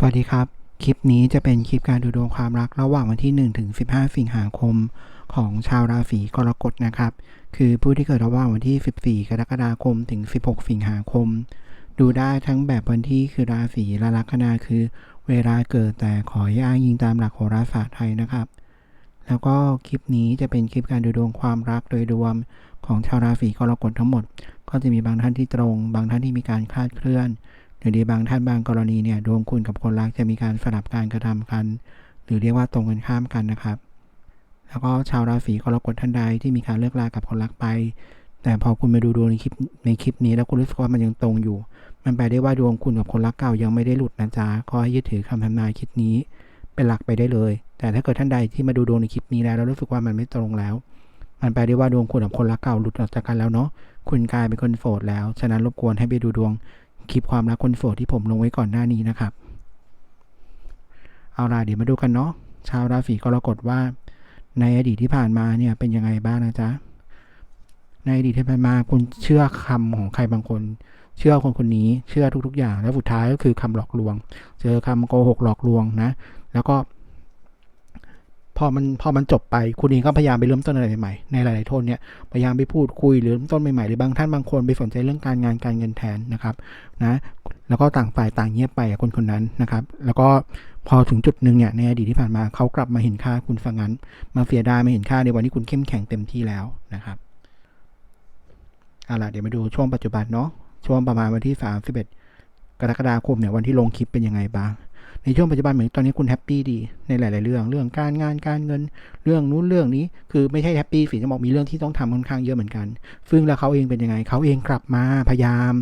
สวัสดีครับ คลิปนี้จะเป็นคลิปการดูดวงความรักระหว่างวันที่ 1 ถึง 15 สิงหาคมของชาวราศีกรกฎนะครับ คือผู้ที่เกิดระหว่างวันที่ 14 กรกฎาคมถึง 16 สิงหาคม ดูได้ทั้งแบบวันที่คือราศีและลัคนาคือเวลาเกิดแต่ขออย่ายิงตามหลักโหราศาสตร์ไทยนะครับ แล้วก็คลิปนี้จะเป็นคลิปการดูดวงความรักโดยรวมของชาวราศีกรกฎทั้งหมด ก็จะมีบางท่านที่ตรง บางท่านที่มีการคลาดเคลื่อน หรือในบางท่านบางกรณีเนี่ยดวงคุณกับคนรักจะมีการสลับการกระทำกัน หรือเรียกว่าตรงกันข้ามกันนะครับ แล้วก็ชาวราศีกรกฎท่านใดที่มีการเลิกลากับคนรักไป แต่พอคุณมาดูดวงในคลิปในคลิปนี้แล้วคุณรู้สึกว่ามันยังตรงอยู่ มันแปลได้ว่าดวงคุณกับคนรักเก่ายังไม่ได้หลุดนะจ๊ะก็ให้ยึดถือคำทำนายคลิปนี้ เป็นหลักไปได้เลย แต่ถ้าเกิดท่านใดที่มาดูดวงในคลิปนี้แล้วแล้วรู้สึกว่ามันไม่ตรงแล้วมันแปลได้ว่าดวงคุณกับคนรักเก่าหลุดออกจากกันแล้วเนาะ คุณกลายเป็นคนโสดแล้ว ฉะนั้นรบกวนให้ไปดูดวง คลิปความรักคนโสดที่ผมลงไว้ก่อนหน้านี้นะครับ เอาล่ะเดี๋ยวมาดูกันเนาะชาวราศีกรกฎว่า ในอดีตที่ผ่านมาเนี่ยเป็นยังไงบ้างนะจ๊ะในอดีตที่ผ่านมาคุณเชื่อคำของใครบางคน เชื่อคนคนนี้เชื่อทุก ๆ อย่าง แล้วสุดท้ายก็คือคำหลอกลวง เจอคำโกหกหลอกลวงนะ แล้วก็ พอมันพอมันจบไปคุณเองก็พยายามไปเริ่มต้นอะไรใหม่ๆในหลายๆโทนเนี่ยพยายามไปพูดคุยหรือเริ่มต้นใหม่ๆหรือบางท่านบางคนไปสนใจเรื่องการงานการเงินแทนนะครับนะแล้วก็ต่างฝ่ายต่างเงียบไปกับคนคนนั้นนะครับ แล้วก็พอถึงจุดหนึ่งเนี่ยในอดีตที่ผ่านมาเขากลับมาเห็นค่าคุณฟังงั้น มาเสียดายมาเห็นค่าในวันที่คุณเข้มแข็งเต็มที่แล้วนะครับเอาล่ะเดี๋ยวมาดูช่วงปัจจุบันเนาะช่วงประมาณวันที่ 31 กรกฎาคมเนี่ยวันที่ลงคลิปเป็นยังไงบ้าง ในช่วงปัจจุบันเหมือนตอนนี้คุณแฮปปี้ดีในหลาย ๆ เรื่อง เรื่องการงานการเงินเรื่องนู้นเรื่องนี้ คือไม่ใช่แฮปปี้สิจะบอกมีเรื่องที่ต้องทำค่อนข้างเยอะเหมือนกัน ซึ่งแล้วเขาเองเป็นยังไงเขาเองกลับมาพยายาม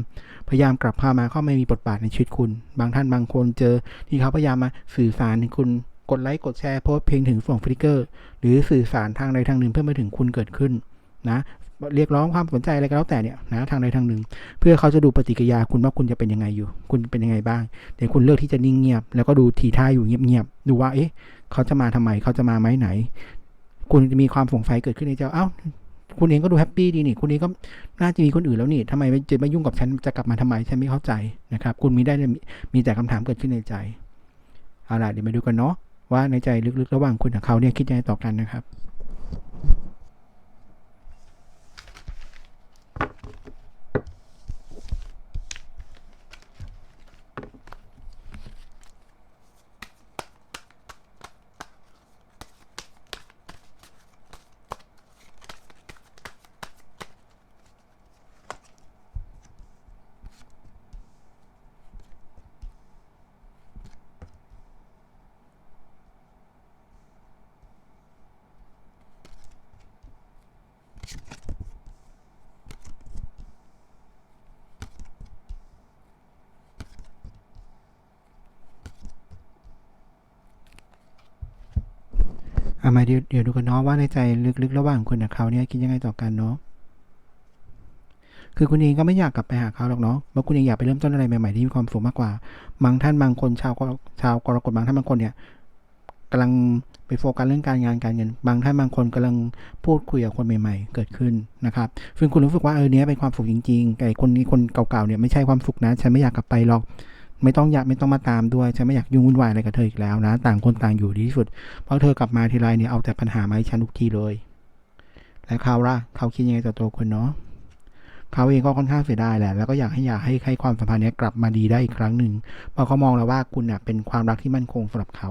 พยายามกลับพามาเข้ามามีบทบาทในชีวิตคุณ บางท่านบางคนเจอที่เขาพยายามมาสื่อสารถึงคุณกดไลค์กดแชร์โพสเพลงถึงส่งฟลิกเกอร์ หรือสื่อสารทางใดทางหนึ่งเพื่อมาถึงคุณเกิดขึ้น นะเรียกร้องความสนใจอะไรก็แล้วแต่เนี่ยนะทางใดทางหนึ่ง เพื่อเขาจะดูปฏิกิริยาคุณว่าคุณจะเป็นยังไงอยู่ คุณเป็นยังไงบ้างแต่คุณเลือกที่จะนิ่งเงียบ แล้วก็ดูทีท่าอยู่เงียบๆดูว่าเอ๊ะเขาจะมาทำไมเขาจะมาไหมไหน คุณจะมีความสงสัยเกิดขึ้นในใจเอ้าคุณเองก็ดูแฮปปี้ดีนี่คุณเองก็น่าจะมีคนอื่นแล้วนี่ทำไมจะมายุ่งกับฉันจะกลับมาทำไมฉันไม่เข้าใจนะครับ คุณมีได้มีแต่คำถามเกิดขึ้นในใจเอาล่ะเดี๋ยวมาดูกันเนาะว่าในใจลึกๆ ระหว่างคุณกับเขาเนี่ยคิดยังไงต่อกันนะครับ เอามาเดี๋ยวเดี๋ยวดูกันเนาะว่าในใจลึกๆ ระหว่างคุณกับเขาเนี่ยคิดยังไงต่อกันเนาะคือคุณเองก็ไม่อยากกลับไปหาเขาหรอกเนาะเพราะคุณเองอยากไปเริ่มต้นอะไรใหม่ๆที่มีความสุขมากกว่า บางท่านบางคนชาวชาวกรกฎบางท่านบางคนเนี่ยกำลังไปโฟกัสเรื่องการงานการเงิน บางท่านบางคนกำลังพูดคุยกับคนใหม่ ๆ เกิดขึ้นนะครับซึ่งคุณรู้สึกว่าเออเนี้ยเป็นความสุขจริงๆแต่คนนี้คนเก่าๆเนี่ยไม่ใช่ความสุขนะฉันไม่อยากกลับไปหรอก ไม่ต้องอยากไม่ต้องมาตามด้วยฉันไม่อยากยุ่งวุ่นวายอะไรกับเธออีกแล้วนะ ต่างคนต่างอยู่ดีที่สุด เพราะเธอกลับมาทีไรเนี่ยเอาแต่ปัญหามาให้ฉันทุกทีเลย แล้วเขาล่ะเขาคิดยังไงต่อตัวคุณเนาะเขาเองก็ค่อนข้างเสียดายแหละ แล้วก็อยากให้อยากให้ให้ความสัมพันธ์นี้กลับมาดีได้อีกครั้งหนึ่งเพราะเขามองแล้วว่าคุณเน่ะเป็นความรักที่มั่นคงสำหรับเขา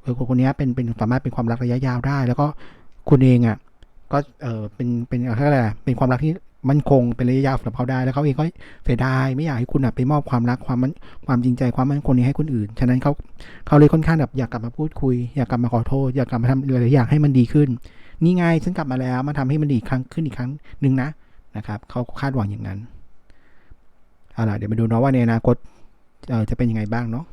เออคนคนนี้เป็นเป็นสามารถเป็นความรักระยะยาวได้ แล้วก็คุณเองอะก็เออเป็นเป็นอะไรล่ะเป็นความรักที่ มั่นคงเป็นระยะยาวสำหรับเขาได้แล้วเขาเองก็เสียดายไม่อยากให้คุณอะไปมอบความรักความมันความจริงใจความมั่นคงนี้ให้คนอื่น ฉะนั้นเขาเขาเลยค่อนข้างแบบอยากกลับมาพูดคุย อยากกลับมาขอโทษ อยากกลับมาทำหลายๆอย่างให้มันดีขึ้น นี่ไงฉันกลับมาแล้วมาทำให้มันดีครั้งขึ้นอีกครั้งหนึ่งนะนะครับเขาคาดหวังอย่างนั้นเอาล่ะเดี๋ยวมาดูเนาะว่าในอนาคตจะเป็นยังไงบ้างเนาะ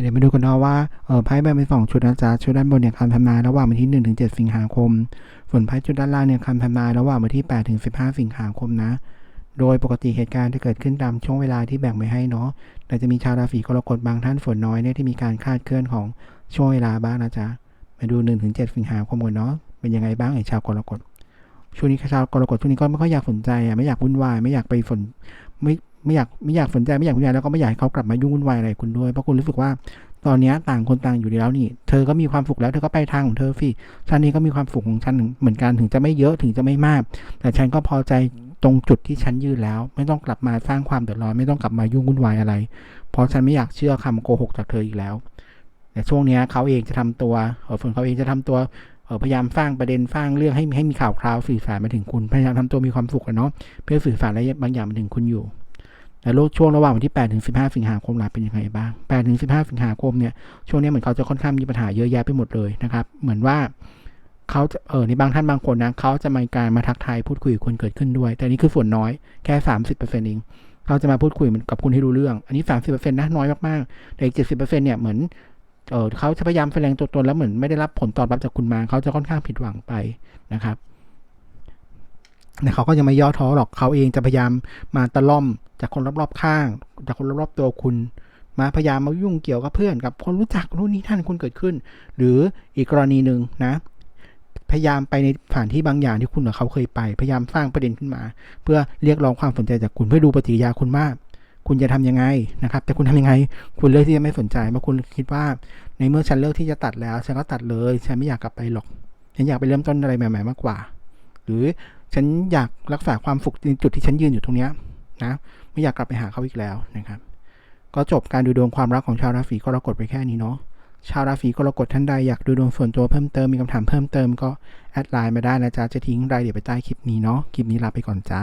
เดี๋ยวมาดูกันเนาะว่าไพ่แบ่งเป็นสองชุดนะจ๊ะชุดด้านบนเนี่ยคำทำนายระหว่างวันที่1ถึง7สิงหาคม ส่วนไพ่ชุดด้านล่างเนี่ยคำทำนายระหว่างวันที่8ถึง15สิงหาคมนะ โดยปกติเหตุการณ์จะเกิดขึ้นตามช่วงเวลาที่แบ่งไว้ให้เนาะแต่จะมีชาวราศีกรกฎบางท่านฝนน้อยเนี่ยที่มีการคาดเคลื่อนของช่วงเวลาบ้างนะจ๊ะมาดู1ถึง7สิงหาคมกันเนาะเป็นยังไงบ้างไอ้ชาวกรกฎช่วงนี้ชาวกรกฎช่วงนี้ก็ไม่ค่อยอยากสนใจอะไม่อยากวุ่นวายไม่อยากไปสนไม่ ไม่อยากไม่อยากสนใจไม่อยากวุ่นวายแล้วก็ไม่อยากให้เขากลับมายุ่งวุ่นวายอะไรคุณด้วยเพราะคุณรู้สึกว่าตอนนี้ต่างคนต่างอยู่ดีแล้วนี่ เธอก็มีความสุขแล้วเธอก็ไปทางของเธอสิฉันนี้ก็มีความสุขของฉันเหมือนกันถึงจะไม่เยอะถึงจะไม่มาก แต่ฉันก็พอใจตรงจุดที่ฉันยืนแล้ว ไม่ต้องกลับมาสร้างความเดือดร้อนไม่ต้องกลับมายุ่งวุ่นวายอะไร เพราะฉันไม่อยากเชื่อคำโกหกจากเธออีกแล้ว แต่ช่วงนี้เขาเองจะทำตัวเออฝนเขาเองจะทำตัวเออพยายามสร้างประเด็นสร้างเรื่องให้ให้มีข่าวคราวสื่อสารมาถึงคุณพยายามทำตัวมีความสุขอะเนาะเพื่อสื่อสารอะไรบางอย่างมาถึงคุณอยู่ แต่โลกช่วงระหว่างวันที่8ถึง15 สิงหาคมล่ะเป็นยังไงบ้าง8ถึง15 สิงหาคมเนี่ยช่วงนี้เหมือนเขาจะค่อนข้างมีปัญหาเยอะแยะไปหมดเลยนะครับ เหมือนว่าเขาเออในบางท่านบางคนนะเขาจะมีการมาทักทายพูดคุยกับคุณเกิดขึ้นด้วย แต่นี่คือส่วนน้อยแค่สามสิบเปอร์เซ็นต์เองเขาจะมาพูดคุยกับคุณให้รู้เรื่อง อันนี้สามสิบเปอร์เซ็นต์นะน้อยมากๆแต่อีกเจ็ดสิบเปอร์เซ็นต์เนี่ยเหมือนเออเขาจะพยายามแสดงตัวตนแล้วเหมือนไม่ได้รับผลตอบรับจากคุณมาเขาจะค่อนข้างผิดหวังไปนะครับ เขาก็ยังไม่ย่อท้อหรอกเขาเองจะพยายามมาตะล่อมจากคนรอบๆข้าง จากคนรอบๆตัวคุณ มาพยายามมายุ่งเกี่ยวกับเพื่อนกับคนรู้จักรุ่นนี้ท่านคุณเกิดขึ้น หรืออีกกรณีหนึ่งนะ พยายามไปในสถานที่บางอย่างที่คุณกับเขาเคยไป พยายามสร้างประเด็นขึ้นมา เพื่อเรียกร้องความสนใจจากคุณเพื่อดูปฏิกิริยาคุณว่าคุณจะทำยังไงนะครับ แต่คุณทำยังไง คุณเลือกที่จะไม่สนใจเพราะคุณคิดว่า ในเมื่อฉันเลือกที่จะตัดแล้ว ฉันก็ตัดเลย ฉันไม่อยากกลับไปหรอก ฉันอยากไปเริ่มต้นอะไรใหม่ ๆ มากกว่า หรือ ฉันอยากรักษาความสุขในจุดที่ฉันยืนอยู่ตรงเนี้ยนะไม่อยากกลับไปหาเขาอีกแล้วนะครับ ก็จบการดูดวงความรักของชาวราศีกรกฎไปแค่นี้เนาะชาวราศีกรกฎท่านใดอยากดูดวงส่วนตัวเพิ่มเติมมีคำถามเพิ่มเติมก็แอดไลน์มาได้นะจ๊ะจะทิ้งรายละเอียดไปใต้คลิปนี้เนาะคลิปนี้ลาไปก่อนจ้า